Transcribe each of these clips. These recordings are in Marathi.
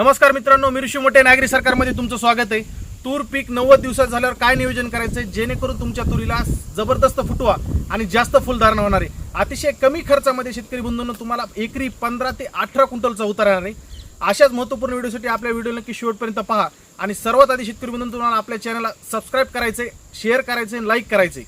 नमस्कार मित्रांनो मी ऋषी मोठे नागरी सरकारमध्ये तुमचं स्वागत आहे. तूर पीक नव्वद दिवसात झाल्यावर काय नियोजन करायचं जेणेकरून तुमच्या तुरीला जबरदस्त फुटवा आणि जास्त फुलधारणा होणार आहे. अतिशय कमी खर्चामध्ये शेतकरी बंधूंना तुम्हाला एकरी पंधरा ते अठरा क्विंटलचा उतार येणार आहे. अशाच महत्त्वपूर्ण व्हिडिओसाठी आपल्या व्हिडिओ नक्की शेवटपर्यंत पहा. आणि सर्वात आधी शेतकरी बंधून तुम्हाला आपल्या चॅनलला सबस्क्राईब करायचे शेअर करायचे आणि लाईक करायचे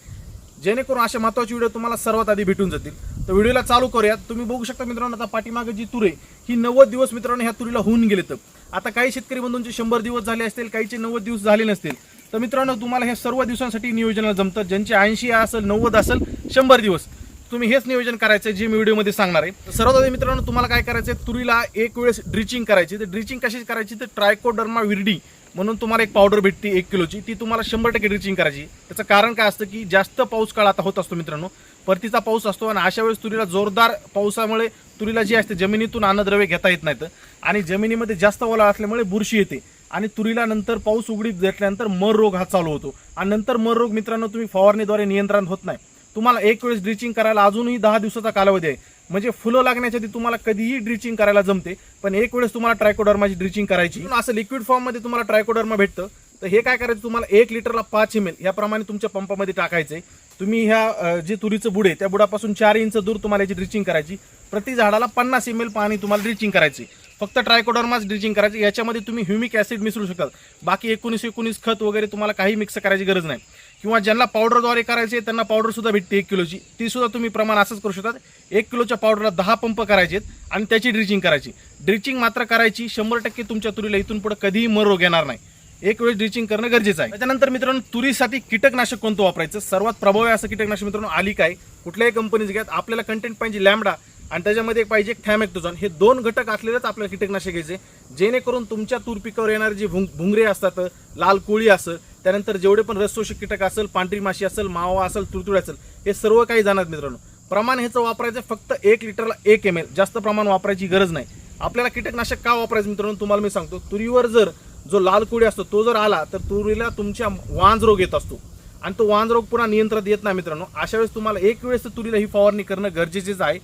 जेणेकरून अशा महत्त्वाचे व्हिडिओ तुम्हाला सर्वात आधी भेटून जातील. तर व्हिडिओला चालू करूयात. तुम्ही बघू शकता मित्रांनो आता पाठीमागे जी तुरे ही नव्वद दिवस मित्रांनो ह्या तुरीला होऊन गेले तर आता काही शेतकरी बंधूंचे शंभर दिवस झाले असतील काहीचे नव्वद दिवस झाले नसतील. तर मित्रांनो तुम्हाला हे सर्व दिवसांसाठी नियोजनाला जमतं. ज्यांचे ऐंशी असेल नव्वद असेल शंभर दिवस. तुम्ही हेच नियोजन करायचं आहे जे मी व्हिडिओमध्ये सांगणार आहे. सर्वात आधी मित्रांनो तुम्हाला काय करायचं आहे तुरीला एक वेळेस ड्रिचिंग करायची. तर ड्रिचिंग कशी करायची? तर ट्रायकोडर्मा विरडी. म्हणून तुम्हाला एक पावडर भेटते एक किलोची. ती तुम्हाला शंभर टक्के ड्रिचिंग करायची. त्याचं कारण काय असतं की जास्त पाऊस काळ आता होत असतो मित्रांनो. परतीचा पाऊस असतो आणि अशा वेळेस तुरीला जोरदार पावसामुळे तुरीला जी असते जमिनीतून अन्नद्रव्य घेता येत नाहीत. आणि जमिनीमध्ये जास्त ओला असल्यामुळे बुरशी येते. आणि तुरीला नंतर पाऊस उघडीत घेतल्यानंतर मर रोग हा चालू होतो. आणि नंतर मर रोग मित्रांनो तुम्ही फवारणीद्वारे नियंत्रण होत नाही. तुम्हाला एक वेळेस ड्रिचिंग करायला अजूनही दहा दिवसाचा कालावधी आहे. म्हणजे फुलं लागण्याच्या आधी तुम्हाला कधीही ड्रिचिंग करायला जमते पण एक वेळेस तुम्हाला ट्रायकोडर्माची ड्रिचिंग करायची. असं लिक्विड फॉर्ममध्ये तुम्हाला ट्रायकोडर्मा भेटतं. तर हे काय करायचं तुम्हाला एक लिटरला पाच एम एल याप्रमाणे तुमच्या पंपामध्ये टाकायचं तुम्ही ह्या जे तुरीचं बुड आहे त्या बुडापासून चार इंच दूर तुम्हाला याची ड्रिचिंग करायची. प्रति झाडाला पन्नास एम एल पाणी तुम्हाला ड्रिचिंग करायची फक्त ट्रायकोडॉर्माच ड्रिचिंग करायची. याच्यामध्ये तुम्ही ह्युमिक ॲसिड मिसळू शकाल. बाकी एकोणीस एकोणीस खत वगैरे तुम्हाला काही मिक्स करायची गरज नाही. किंवा ज्यांना पावडरद्वारे करायचे त्यांना पावडरसुद्धा भेटते एक किलोची. तीसुद्धा तुम्ही प्रमाण असंच करू शकतात. एक किलोच्या पावडरला दहा पंप करायचे आणि त्याची ड्रिचिंग करायची. ड्रिचिंग मात्र करायची. शंभर टक्के तुमच्या तुरीला इथून पुढे कधीही मर रोग येणार नाही. एक वेळेस ड्रिचिंग करणं गरजेचं आहे. त्याच्यानंतर मित्रांनो तुरीसाठी कीटकनाशक कोणतं वापरायचं? सर्वात प्रभावी असं कीटकनाशक मित्रांनो आली काय? कुठल्याही कंपनीचं घ्यात. आपल्याला कंटेंट पाहिजे लॅमडा आणि त्याच्यामध्ये एक पाहिजे एक थॅमेक्टोझॉन. हे दोन घटक असलेलंच आपल्याला कीटकनाशक घ्यायचे. जेणेकरून तुमच्या तूर पिकावर येणारे जे भुंग भुंगरे असतात लाल कोळी असं त्यानंतर जेवढे पण रसोषक कीटक असेल पांढरी माशी असेल मावा असेल तुरतुड असेल हे सर्व काही जाणार मित्रांनो. प्रमाण ह्याचं वापरायचं फक्त एक लिटरला एक एम एल जास्त प्रमाण वापरायची गरज नाही. आपल्याला कीटकनाशक का वापरायचं मित्रांनो? तुम्हाला मी सांगतो. तुरीवर जर जो लाल कोळी असतो तो जर आला तर तुरीला तुमच्या वांज रोग येत असतो. आणि तो वांज रोग पुन्हा नियंत्रणात येत नाही मित्रांनो. अशा वेळेस तुम्हाला एक वेळेस तुरीला ही फवारणी करणं गरजेचेच आहे.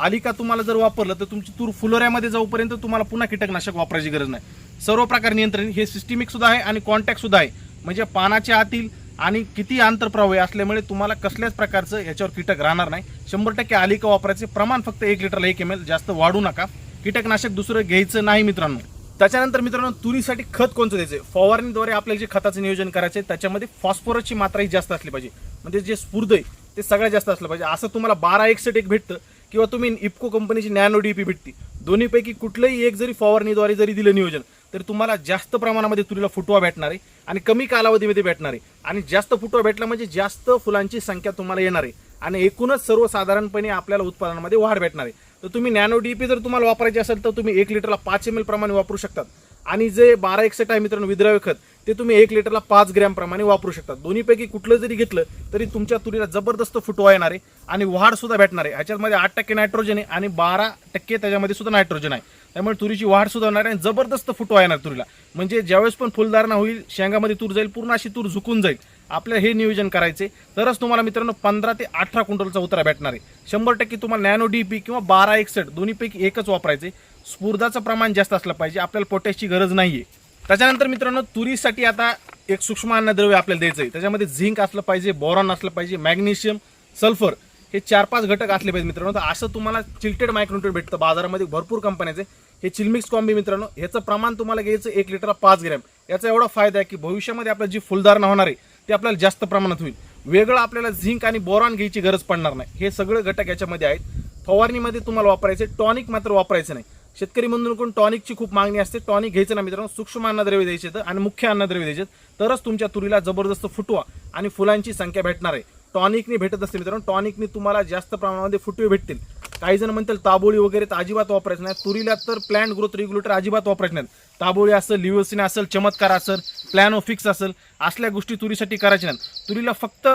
आली का तुम्हाला जर वापरलं तर तुमची तूर फुलोऱ्यामध्ये जाऊपर्यंत तुम्हाला पुन्हा कीटकनाशक वापरायची गरज नाही. सर्व प्रकार नियंत्रण हे सिस्टमिक सुद्धा आहे आणि कॉन्टॅक्ट सुद्धा आहे. म्हणजे पानाच्या आतील आणि किती आंतरप्रवाही असल्यामुळे तुम्हाला कसल्याच प्रकारचं याच्यावर कीटक राहणार नाही. शंभर टक्के आलिका वापरायचे प्रमाण फक्त एक लिटरला एक एम एल जास्त वाढू नका. कीटकनाशक दुसरं घ्यायचं नाही मित्रांनो. त्याच्यानंतर मित्रांनो तुरीसाठी खत कोणतं द्यायचं? फवारणीद्वारे आपल्याला जे खताचं नियोजन करायचं आहे त्याच्यामध्ये फॉस्फरसची मात्राही जास्त असली पाहिजे. म्हणजे जे स्फूर्द आहे ते सगळ्यात जास्त असलं पाहिजे. असं तुम्हाला बारा एकसठ एक भेटतं. किंवा तुम्ही इप्को कंपनीची नॅनो डी पी भेटते. दोन्हीपैकी कुठलंही एक जरी फवारणीद्वारे जरी दिलं नियोजन तर तुम्हाला जास्त प्रमाणामध्ये तुरीला फुटवा भेटणार आहे आणि कमी कालावधीमध्ये भेटणार. आहे आणि जास्त फुटवा भेटला म्हणजे जास्त फुलांची संख्या तुम्हाला येणार. आहे आणि एकूणच सर्वसाधारणपणे आपल्याला उत्पादनामध्ये वाढ भेटणार. आहे तर तुम्ही नॅनो डी पी जर तुम्हाला वापरायची असेल तर तुम्ही एक लिटरला पाच एम एल प्रमाणे वापरू शकतात. आणि जे बारा एकसठ आहे मित्रांनो विद्राव्य खत ते तुम्ही एक लिटरला पाच ग्रॅम प्रमाणे वापरू शकता. दोन्हीपैकी कुठलं जरी घेतलं तरी तुमच्या तुरीला जबरदस्त फुटवा येणार आहे आणि वाढ सुद्धा भेटणार आहे. ह्याच्यामध्ये आठ टक्के नायट्रोजन आहे आणि बारा टक्के त्याच्यामध्ये सुद्धा नायट्रोजन आहे. त्यामुळे तुरीची वाढ सुद्धा होणार आहे आणि जबरदस्त फुटवा येणार तुरीला. म्हणजे ज्यावेळेस पण फुलधारणा होईल शेंगामध्ये तूर जाईल पूर्ण अशी तूर झुकून जाईल. आपल्याला हे नियोजन करायचे तरच तुम्हाला मित्रांनो पंधरा ते अठरा क्विंटलचा उतरा भेटणार आहे. शंभर टक्के तुम्हाला नॅनो डीपी किंवा बारा एकसठ दोन्हीपैकी एकच वापरायचे स्फूर्धाचं प्रमाण जास्त असलं पाहिजे. आपल्याला पोटॅशची गरज नाही आहे त्याच्यानंतर मित्रांनो तुरीसाठी आता एक सूक्ष्म अन्नद्रव्य आपल्याला द्यायचं आहे त्याच्यामध्ये झिंक असलं पाहिजे बोरॉन असलं पाहिजे मॅग्नेशियम सल्फर हे चार पाच घटक असले पाहिजे मित्रांनो. तर असं तुम्हाला चिल्टेड मायक्रोन्यूट्रेट भेटतं बाजारामध्ये. भरपूर कंपन्याचे. हे चिलमिक्स कॉम्बी मित्रांनो ह्याचं प्रमाण तुम्हाला घ्यायचं एक लिटरला पाच ग्रॅम. याचा एवढा फायदा आहे की भविष्यामध्ये आपलं जी फुलधारणा होणार आहे ते आपल्याला जास्त प्रमाणात होईल. वेगळं आपल्याला झिंक आणि बोरॉन घ्यायची गरज पडणार नाही. हे सगळे घटक याच्यामध्ये आहेत. फवारणीमध्ये तुम्हाला वापरायचे टॉनिक मात्र वापरायचं नाही. शेतकरी बंधूंकडून टॉनिकची खूप मागणी असते. टॉनिक घ्यायचं ना मित्रांनो. सूक्ष्म अन्नद्रव्य द्यायचे तर आणि मुख्य अन्नद्रव्य द्यायचे तरच तुमच्या तुरीला जबरदस्त फुटवा आणि फुलांची संख्या भेटणार आहे. टॉनिकने भेटत असते मित्रांनो. टॉनिकने तुम्हाला जास्त प्रमाणामध्ये फुटवे भेटतील. काही जण म्हणतील ताबोळी वगैरे तर अजिबात वापरायचं नाही. तुरीला तर प्लॅन्ट ग्रोथ रेग्युलेटर अजिबात वापरायचं नाही. ताबोळी असेल लिओसिन असेल चमत्कार असेल प्लॅनो फिक्स असेल असल्या गोष्टी तुरीसाठी करायच्या नाहीत. तुरीला फक्त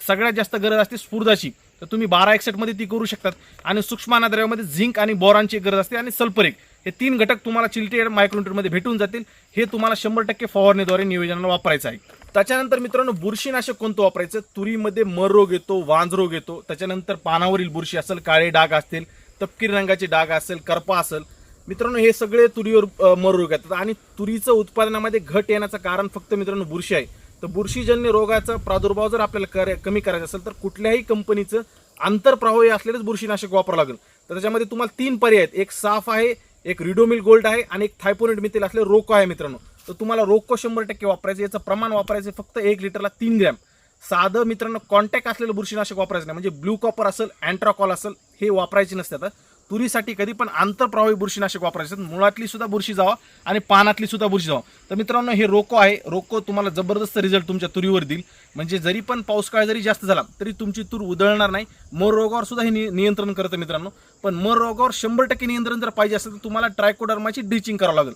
सगळ्यात जास्त गरज असते स्फुर्दाची. तर तुम्ही बारा मध्ये ती करू शकतात. आणि सूक्ष्मानाद्रव्यामध्ये झिंक आणि बोरांची गरज असते आणि सल्फरिक. हे तीन घटक तुम्हाला चिल्टेड मायक्रोमीटरमध्ये भेटून जातील. हे तुम्हाला शंभर टक्के फवारणीद्वारे नियोजनाला वापरायचं आहे. त्याच्यानंतर मित्रांनो बुरशीनाशक कोणतं वापरायचं? तुरीमध्ये मर रोग येतो वांजरोग येतो. त्याच्यानंतर पानावरील बुरशी असेल काळे डाग असतील तपकीर रंगाचे डाग असेल करपा असेल मित्रांनो हे सगळे तुरीवर मरुरोग येतात आणि तुरीचं उत्पादनामध्ये घट येण्याचं कारण फक्त मित्रांनो बुरशी आहे. तर बुरशीजन्य रोगाचा प्रादुर्भाव जर आपल्याला कर- कमी करायचा असेल तर कुठल्याही कंपनीचं आंतरप्रवाही असलेलंच बुरशीनाशक वापरावं लागेल. तर त्याच्यामध्ये तुम्हाला तीन पर्याय आहेत. एक साफ आहे एक रिडोमिल गोल्ड आहे आणि एक थायपोनेट मिथेल असले रोको आहे मित्रांनो. तर तुम्हाला रोको शंभर टक्के वापरायचं याचं प्रमाण वापरायचं फक्त एक लिटरला तीन ग्रॅम. साधं मित्रांनो कॉन्टॅक्ट असलेलं बुरशीनाशक वापरायचं नाही. म्हणजे ब्लू कॉपर असेल अँट्राकॉल असेल हे वापरायचे नसते आता तुरीसाठी कधी पण आंतरप्रवाही बुरशीनाशक वापरायचं आहे. मुळातली सुद्धा बुरशी जावा आणि पानातली सुद्धा बुरशी जावा. तर मित्रांनो हे रोको आहे. रोको तुम्हाला जबरदस्त रिझल्ट तुमच्या तुरीवर देईल. म्हणजे जरी पण पावसाळा जरी जास्त झाला तरी तुमची तूर उधळणार नाही. मर रोगावर सुद्धा हे नि- नियंत्रण करतं मित्रांनो. पण मोर रोगावर शंभर टक्के नियंत्रण जर पाहिजे असेल तर तुम्हाला ट्रायकोडर्माची ड्रिचिंग करावं लागेल.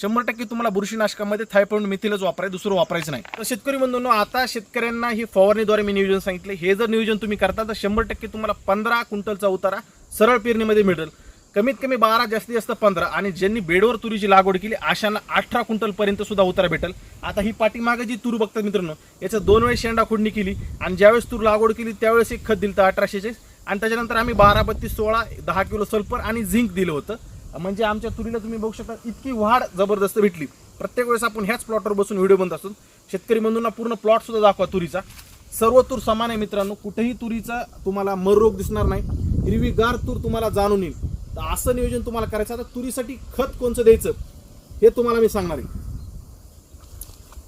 शंभर टक्के तुम्हाला बुरशीनाशकामध्ये थायपॉइड मिथिलच वापरायचं दुसरं वापरायचं नाही. तर शेतकरी बंधूंनो आता शेतकऱ्यांना ही फवारणीद्वारे मी नियोजन सांगितले. हे जर नियोजन तुम्ही करता तर शंभर टक्के तुम्हाला पंधरा क्विंटलचा उतारा सरळ पेरणीमध्ये मिळेल. कमीत कमी बारा जास्तीत जास्त पंधरा. आणि ज्यांनी बेडवर तुरीची लागवड केली अशांना अठरा क्विंटल पर्यंत सुद्धा उतारा भेटेल. आता ही पाठीमागे जी तूर बघतात मित्रांनो याचं दोन वेळेस शेंडा खोडणी केली आणि ज्यावेळेस तूर लागवड केली त्यावेळेस एक खत दिलं होतं अठराशेचे आणि त्याच्यानंतर आम्ही बारा बत्तीस सोळा दहा किलो सल्फर आणि झिंक दिलं होतं. म्हणजे आमच्या तुरीला तुम्ही बघू शकता इतकी वाढ जबरदस्त भेटली. प्रत्येक वेळेस आपण ह्याच प्लॉटवर बसून व्हिडिओ बनत असतो. शेतकरी बंधूंना पूर्ण प्लॉट सुद्धा दाखवा तुरीचा. सर्व तूर समान आहे मित्रांनो. कुठेही तुरीचा तुम्हाला मर रोग दिसणार नाही. हिरवीगार तूर तुम्हाला जाणून येईल. तर असं नियोजन तुम्हाला करायचं आता तुरीसाठी खत कोणचं द्यायचं? हे तुम्हाला मी सांगणार आहे.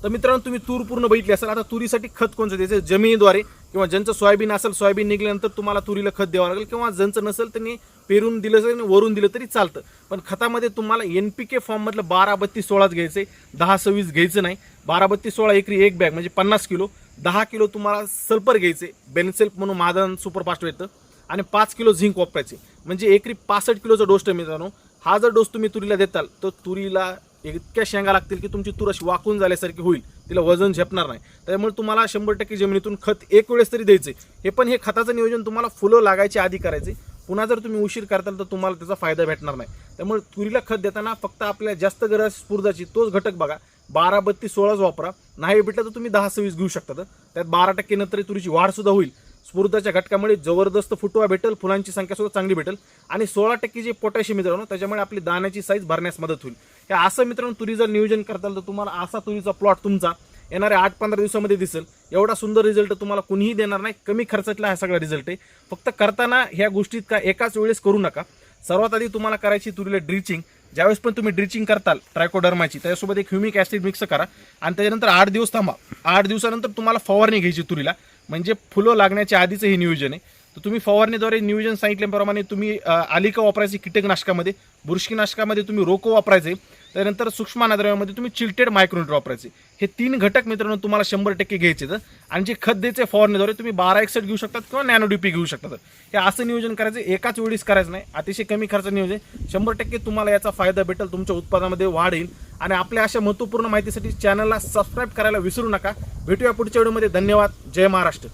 तर मित्रांनो तुम्ही तूर पूर्ण बघितली असाल. आता तुरीसाठी खत कोणतं द्यायचं? जमिनीद्वारे. किंवा ज्यांचं सोयाबीन असेल सोयाबीन निघल्यानंतर तुम्हाला तुरीला खत द्यावं लागेल. किंवा ज्यांचं नसेल त्यांनी पेरून दिलं तरी आणि वरून दिलं तरी चालतं. पण खतामध्ये तुम्हाला एन पी के फॉर्ममधलं बारा बत्तीस सोळाच घ्यायचं आहे दहा सव्वीस घ्यायचं नाही. बारा बत्तीस सोळा एकरी एक बॅग म्हणजे पन्नास किलो. दहा किलो तुम्हाला सल्फर घ्यायचे बेनसेल्फ म्हणून मादन सुपरफास्ट येतं. आणि पाच किलो झिंक वापरायचे. म्हणजे एकरी पासष्ट किलोचा डोस आहे मित्रांनो. हा जर डोस तुम्ही तुरीला देताल तर तुरीला इतक्या शेंगा लागतील की तुमची तूर अशी वाकून झाल्यासारखी होईल. तिला वजन झेपणार नाही. त्यामुळे तुम्हाला शंभर टक्के जमिनीतून खत एक वेळेस तरी द्यायचे. हे पण हे खताचं नियोजन तुम्हाला फुलं लागायची आधी करायचे. पुन्हा जर तुम्ही उशीर करताल तर तुम्हाला त्याचा फायदा भेटणार नाही. त्यामुळे तुरीला खत देताना फक्त आपल्या जास्त गरज स्फूर्जाची तोच घटक बघा. बारा बत्तीस सोळाच वापरा. नाही भेटलं तर तुम्ही दहा सव्वीस घेऊ शकता. त्यात बारा टक्के नंतर तुरीची वाढसुद्धा होईल. स्फूर्ताच्या घटकामुळे जबरदस्त फुटवा भेटेल फुलांची संख्या सुद्धा चांगली भेटेल. आणि सोळा टक्के जे पोटॅशियम मित्रांनो त्याच्यामुळे आपली दाण्याची साईज भरण्यास मदत होईल. हे असं मित्रांनो तुरी जर नियोजन करताल तर तुम्हाला असा तुरीचा प्लॉट तुमचा येणाऱ्या आठ पंधरा दिवसामध्ये दिसेल. एवढा सुंदर रिझल्ट तुम्हाला कुणीही देणार नाही. कमी खर्चातला हा सगळा रिझल्ट आहे. फक्त करताना ह्या गोष्टीत का एकाच वेळेस करू नका. सर्वात आधी तुम्हाला करायची तुरीला ड्रिचिंग ज्यावेळेस पण तुम्ही ड्रिचिंग करताल ट्रायकोडर्माची त्याच्यासोबत एक ह्युमिक ॲसिड मिक्स करा आणि त्याच्यानंतर आठ दिवस थांबा. आठ दिवसानंतर तुम्हाला फवारणी घ्यायची तुरीला. म्हणजे फुलं लागण्याच्या आधीचं हे नियोजन आहे. तर तुम्ही फवारणीद्वारे नियोजन सांगितल्याप्रमाणे तुम्ही आलिका वापरायची कीटकनाशकामध्ये बुरशीनाशकामध्ये तुम्ही रोको वापरायचे त्यानंतर सूक्ष्म अनाद्रव्यामध्ये तुम्ही चिल्टेड मायक्रोन्यूट वापरायचे. हे तीन घटक मित्रांनो तुम्हाला शंभर टक्के घ्यायचे तर आणि जे खत द्यायचे फवारणीद्वारे तुम्ही बारा एकसठ घेऊ शकतात किंवा नॅनो डीपी घेऊ शकतात. हे असं नियोजन करायचं एकाच वेळीच करायचं नाही. अतिशय कमी खर्च नियोजन शंभर टक्के तुम्हाला याचा फायदा भेटेल तुमच्या उत्पादनामध्ये वाढ येईल. आणि आपल्या अशा महत्त्वपूर्ण माहितीसाठी चॅनलला सबस्क्राईब करायला विसरू नका. भेटूया पुढच्या व्हिडिओमध्ये. धन्यवाद. जय महाराष्ट्र.